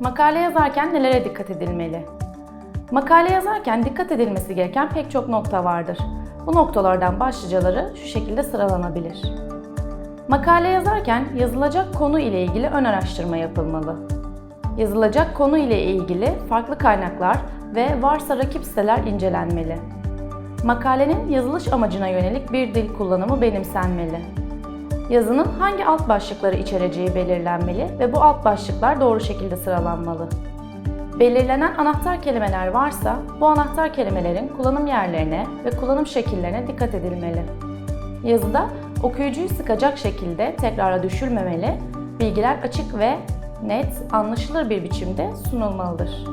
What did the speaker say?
Makale yazarken nelere dikkat edilmeli? Makale yazarken dikkat edilmesi gereken pek çok nokta vardır. Bu noktalardan başlıcaları şu şekilde sıralanabilir. Makale yazarken yazılacak konu ile ilgili ön araştırma yapılmalı. Yazılacak konu ile ilgili farklı kaynaklar ve varsa rakip siteler incelenmeli. Makalenin yazılış amacına yönelik bir dil kullanımı benimsenmeli. Yazının hangi alt başlıkları içereceği belirlenmeli ve bu alt başlıklar doğru şekilde sıralanmalı. Belirlenen anahtar kelimeler varsa bu anahtar kelimelerin kullanım yerlerine ve kullanım şekillerine dikkat edilmeli. Yazıda okuyucuyu sıkacak şekilde tekrara düşülmemeli, bilgiler açık ve net, anlaşılır bir biçimde sunulmalıdır.